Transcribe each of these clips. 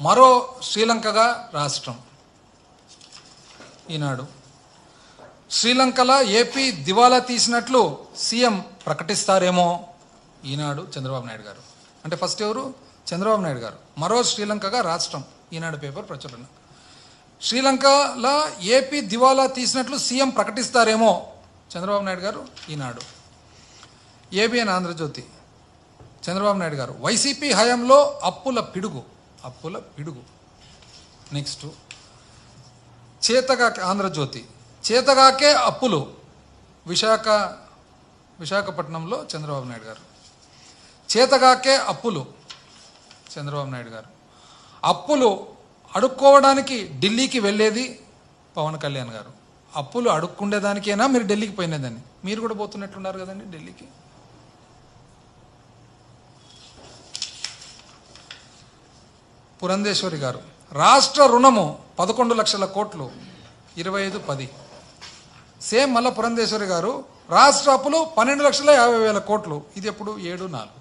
మరో శ్రీలంకగా రాష్ట్రం. ఈనాడు. శ్రీలంకలో ఏపీ దివాలా తీసినట్లు సీఎం ప్రకటిస్తారేమో ఈనాడు చంద్రబాబు నాయుడు గారు. అంటే ఫస్ట్ ఎవరు? చంద్రబాబు నాయుడు గారు. మరో శ్రీలంకగా రాష్ట్రం. ఈనాడు పేపర్ ప్రచురణ. శ్రీలంకలో ఏపీ దివాలా తీసినట్లు సీఎం ప్రకటిస్తారేమో చంద్రబాబు నాయుడు గారు ఈనాడు. ఏబిఎన్ ఆంధ్రజ్యోతి. చంద్రబాబు నాయుడు గారు. వైసీపీ హయాంలో అప్పుల పిడుగు. అప్పుల పిడుగు. నెక్స్ట్ చేతగాకే ఆంధ్రజ్యోతి. చేతగాకే అప్పులు. విశాఖ విశాఖపట్నంలో చంద్రబాబు నాయుడు గారు. చేతగాకే అప్పులు. చంద్రబాబు నాయుడు గారు. అప్పులు అడుక్కోవడానికి ఢిల్లీకి వెళ్ళేది పవన్ కళ్యాణ్ గారు. అప్పులు అడుక్కుండేదానికైనా? మీరు ఢిల్లీకి పోయినదని మీరు కూడా పోతున్నట్లున్నారు కదండి ఢిల్లీకి. పురంధేశ్వరి గారు. రాష్ట్ర రుణము పదకొండు లక్షల కోట్లు ఇరవై ఐదు పది. సేమ్ మళ్ళా పురంధేశ్వరి గారు రాష్ట్ర అప్పులు పన్నెండు లక్షల యాభై వేల కోట్లు ఇది ఎప్పుడు? ఏడు నాలుగు.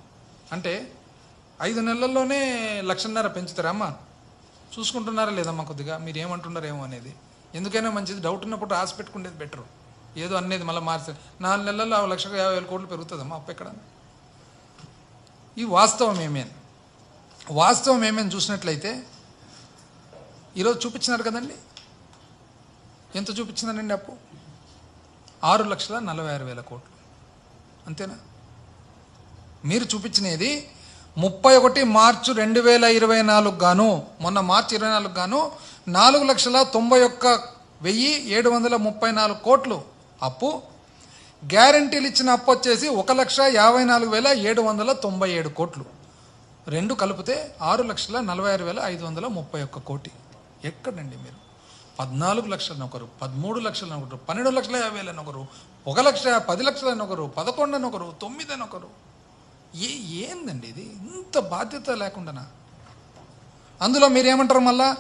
అంటే ఐదు నెలల్లోనే లక్షన్నర పెంచుతారమ్మా చూసుకుంటున్నారా లేదమ్మా కొద్దిగా? మీరు ఏమంటున్నారేమో అనేది. ఎందుకైనా మంచిది. డౌట్ ఉన్నప్పుడు రాసి పెట్టుకునేది బెటర్ ఏదో అనేది మళ్ళీ మార్చే నాలుగు నెలల్లో ఆ లక్ష యాభై వేల కోట్లు పెరుగుతుందమ్మా అప్పు ఎక్కడ ఈ వాస్తవం ఏమేమి వాస్తవం ఏమేమి చూసినట్లయితే ఈరోజు చూపించినారు కదండి? ఎంత చూపించిందనండి అప్పు? ఆరు లక్షల నలభై ఆరు వేల కోట్లు. అంతేనా? మీరు చూపించినది ముప్పై ఒకటి మార్చి రెండు వేల ఇరవై నాలుగు గాను మొన్న మార్చి ఇరవై నాలుగు గాను నాలుగు లక్షల తొంభై ఒక్క వెయ్యి ఏడు వందల ముప్పై నాలుగు కోట్లు అప్పు. గ్యారంటీలు ఇచ్చిన అప్పు వచ్చేసి ఒక లక్ష యాభై నాలుగు వేల ఏడు వందల తొంభై ఏడు కోట్లు. రెండు కలిపితే ఆరు లక్షల నలభై ఆరు వేల ఐదు వందల ముప్పై ఒక్క కోటి. ఎక్కడండి మీరు? పద్నాలుగు లక్షలని ఒకరు పదమూడు లక్షలని ఒకరు పన్నెండు లక్షల యాభై వేలని ఒకరు ఒక లక్ష పది లక్షలని ఒకరు పదకొండు అని ఒకరు తొమ్మిది అని ఒకరు. ఏ ఏందండి ఇది? ఇంత బాధ్యత లేకుండానా? అందులో మీరేమంటారు మళ్ళా?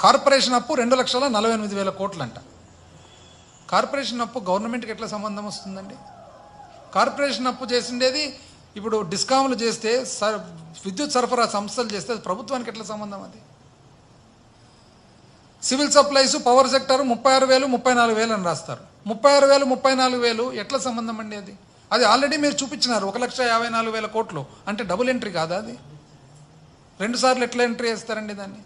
కార్పొరేషన్ అప్పు రెండు లక్షల నలభై ఎనిమిది వేల కోట్లు అంట కార్పొరేషన్ అప్పు గవర్నమెంట్కి ఎట్లా సంబంధం వస్తుందండి? కార్పొరేషన్ అప్పు చేసిండేది ఇప్పుడు డిస్కాములు చేస్తే సర్ విద్యుత్ సరఫరా సంస్థలు చేస్తే ప్రభుత్వానికి ఎట్లా సంబంధం అది? సివిల్ సప్లైస్ పవర్ సెక్టర్ ముప్పై ఆరు వేలు ముప్పై నాలుగు వేలు అని రాస్తారు. ముప్పై ఆరు వేలు ముప్పై నాలుగు వేలు ఎట్లా సంబంధం అండి అది? అది ఆల్రెడీ మీరు చూపించినారు ఒక లక్ష యాభై నాలుగు వేల కోట్లు. అంటే డబుల్ ఎంట్రీ కాదా అది? రెండు సార్లు ఎట్లా ఎంట్రీ చేస్తారండి దాన్ని?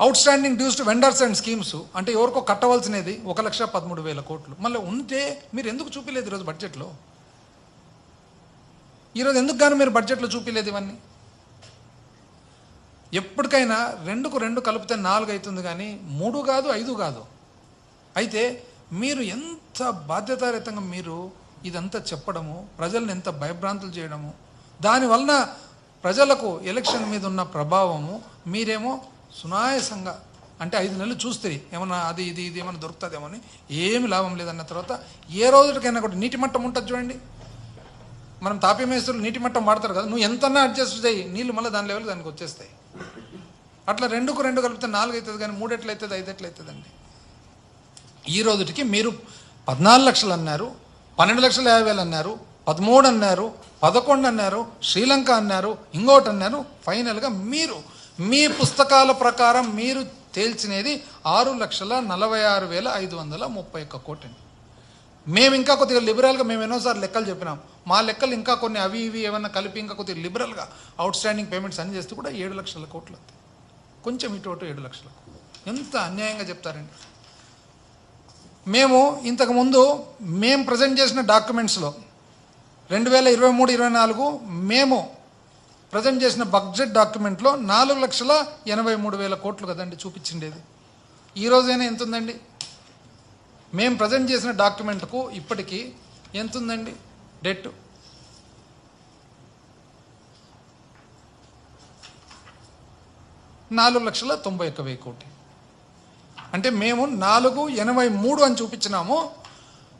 Outstanding dues to vendors and schemes అంటే ఎవరికో కట్టవలసినది ఒక లక్ష పదమూడు వేల కోట్లు. మళ్ళీ ఉంటే మీరు ఎందుకు చూపించలేదు ఈరోజు బడ్జెట్లో ఈరోజు ఎందుకు గాను మీరు బడ్జెట్లో చూపించలేదు ఇవన్నీ? ఎప్పటికైనా రెండుకు రెండు కలిపితే నాలుగు అవుతుంది కానీ మూడు కాదు ఐదు కాదు. అయితే మీరు ఎంత బాధ్యతారహితంగా మీరు ఇదంతా చెప్పడము ప్రజల్ని ఎంత భయభ్రాంతులు చేయడము దానివలన ప్రజలకు ఎలక్షన్ మీద ఉన్న ప్రభావము మీరేమో సునాయాసంగా అంటే ఐదు నెలలు చూస్తే ఏమన్నా అది ఇది ఇది ఏమైనా దొరుకుతుందేమో అని ఏమి లాభం లేదన్న తర్వాత ఏ రోజుకైనా కూడా నీటి మట్టం ఉంటుంది చూడండి. మనం తాపీ నీటి మట్టం వాడతారు కదా నువ్వు ఎంతన్నా అడ్జస్ట్ చేయి నీళ్ళు మళ్ళీ దాని లెవెల్ దానికి వచ్చేస్తాయి. అట్లా రెండుకు రెండు కలిపితే నాలుగు అవుతుంది కానీ మూడు అవుతుంది ఐదెట్లు అవుతుందండి ఈ రోజుకి మీరు పద్నాలుగు లక్షలు అన్నారు పన్నెండు లక్షల యాభై వేలు అన్నారు పదమూడు అన్నారు పదకొండు అన్నారు శ్రీలంక అన్నారు ఇంకోటి అన్నారు ఫైనల్గా మీరు మీ పుస్తకాల ప్రకారం మీరు తేల్చినది ఆరు లక్షల నలభై ఆరు వేల ఐదు వందల ముప్పై ఒక్క కోటిని మేము ఇంకా కొద్దిగా లిబరల్గా మేము ఎన్నోసార్లు లెక్కలు చెప్పినాం. మా లెక్కలు ఇంకా కొన్ని అవి ఇవి ఏమన్నా కలిపి ఇంకా కొద్దిగా లిబరల్గా అవుట్ స్టాండింగ్ పేమెంట్స్ అన్ని చేస్తే కూడా ఏడు లక్షల కోట్లు వస్తాయి. కొంచెం ఇటు అటు ఏడు లక్షలకు. ఎంత అన్యాయంగా చెప్తారండి. మేము ఇంతకుముందు మేము ప్రజెంట్ చేసిన డాక్యుమెంట్స్లో రెండు వేల ఇరవై మూడు ఇరవై నాలుగు మేము ప్రజెంట్ చేసిన బడ్జెట్ డాక్యుమెంట్లో నాలుగు లక్షల ఎనభై మూడు వేల కోట్లు కదండి చూపించిండేది. ఈరోజైనా ఎంత ఉందండి మేము ప్రజెంట్ చేసిన డాక్యుమెంట్కు ఇప్పటికీ ఎంత ఉందండి డెట్? నాలుగు లక్షల తొంభై ఒక్క వెయ్యి కోటి. అంటే మేము నాలుగు ఎనభై మూడు అని చూపించినాము.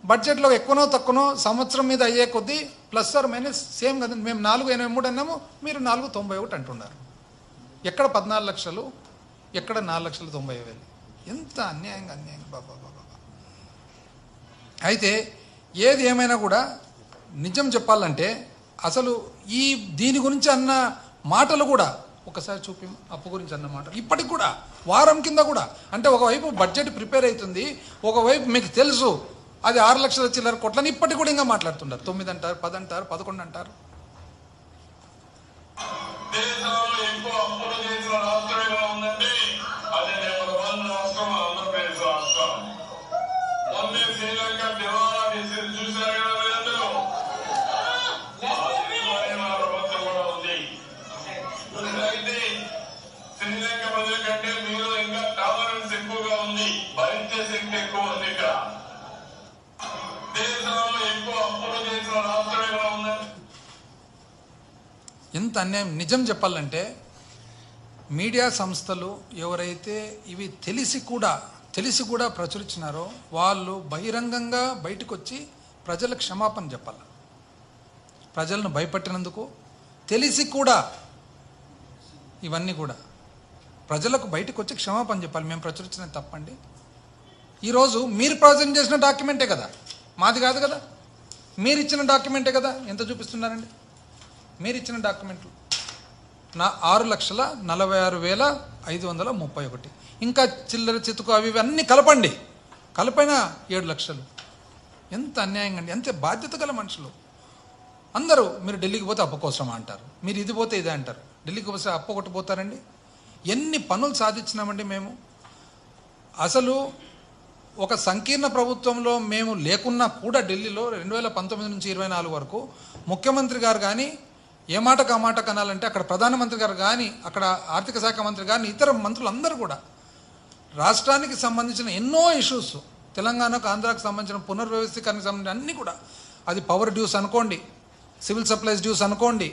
బడ్జెట్లో ఎక్కువనో తక్కువనో సంవత్సరం మీద అయ్యే కొద్దీ ప్లస్ ఆర్ మైనస్ సేమ్ కదండి మేము నాలుగు ఎనభై మూడు అన్నాము. మీరు నాలుగు తొంభై ఒకటి అంటున్నారు. ఎక్కడ పద్నాలుగు లక్షలు? ఎక్కడ నాలుగు లక్షల తొంభై వేలు? ఎంత అన్యాయంగా అన్యాయంగా బాబా బాబా. అయితే ఏది ఏమైనా కూడా నిజం చెప్పాలంటే అసలు ఈ దీని గురించి అన్న మాటలు కూడా ఒకసారి చూపి అప్పు గురించి అన్నమాట ఇప్పటికి కూడా వారం కింద కూడా. అంటే ఒకవైపు బడ్జెట్ ప్రిపేర్ అవుతుంది ఒకవైపు మీకు తెలుసు అది ఆరు లక్షల చిల్లర కోట్లని ఇప్పటికి కూడా ఇంకా మాట్లాడుతుంటారు. తొమ్మిది అంటారు పది అంటారు పదకొండు అంటారు దేశంలో ఎక్కువ అప్పులు చేసిన రాష్ట్రం ఏమైనా ఉందంటే అది నెంబర్ వన్ రాష్ట్రం ఆంధ్రప్రదేశ్ రాష్ట్రం మొన్నే శ్రీలంక దివాలా తీసి చూశారు కదా మీరందరూ ఆ దివాలా మన ప్రభుత్వం కూడా ఉంది అయితే శ్రీలంక ప్రజల కంటే మీరు ఇంకా టాలరెన్స్ ఎక్కువగా ఉంది భరించే శక్తి ఎక్కువ ఉంది ఇక్కడ దేశంలో ఎక్కువ అప్పులు చేసిన రాష్ట్రం ఏమైనా ఉందంటే ఎంత అన్యాయం నిజం చెప్పాలంటే మీడియా సంస్థలు ఎవరైతే ఇవి తెలిసి కూడా తెలిసి కూడా ప్రచురించినారో వాళ్ళు బహిరంగంగా బయటకు వచ్చి ప్రజలకు క్షమాపణ చెప్పాలి. ప్రజలను భయపెట్టినందుకు తెలిసి కూడా ఇవన్నీ కూడా. ప్రజలకు బయటకు వచ్చి క్షమాపణ చెప్పాలి. మేము ప్రచురించిన తప్పండి. ఈరోజు మీరు ప్రజెంట్ చేసిన డాక్యుమెంటే కదా. మాది కాదు కదా. మీరు ఇచ్చిన డాక్యుమెంటే కదా? ఎంత చూపిస్తున్నారండి? మీరు ఇచ్చిన డాక్యుమెంట్లు. నా ఆరు లక్షల నలభై ఆరు వేల ఐదు వందల ముప్పై ఒకటి. ఇంకా చిల్లర చితుకు అవి ఇవి అన్నీ కలపండి. కలపైన ఏడు లక్షలు. ఎంత అన్యాయంగా అండి. ఎంత బాధ్యత గల మనుషులు. అందరూ మీరు ఢిల్లీకి పోతే అప్పు అంటారు? మీరు ఇది పోతే ఇదే అంటారు. ఢిల్లీకి పోతే అప్పు ఒకటి పోతారండి ఎన్ని పనులు సాధించినామండి మేము? అసలు ఒక సంకీర్ణ ప్రభుత్వంలో మేము లేకున్నా కూడా ఢిల్లీలో రెండు వేల పంతొమ్మిది నుంచి ఇరవై నాలుగు వరకు ముఖ్యమంత్రి గారు కానీ ఏ మాటకు ఆ మాట కనాలంటే అక్కడ ప్రధానమంత్రి గారు కానీ అక్కడ ఆర్థిక శాఖ మంత్రి కానీ ఇతర మంత్రులు అందరూ కూడా రాష్ట్రానికి సంబంధించిన ఎన్నో ఇష్యూస్ తెలంగాణకు ఆంధ్రాకు సంబంధించిన పునర్వ్యవస్థీకరణకు సంబంధించిన అన్నీ కూడా. అది పవర్ డ్యూస్ అనుకోండి సివిల్ సప్లైస్ డ్యూస్ అనుకోండి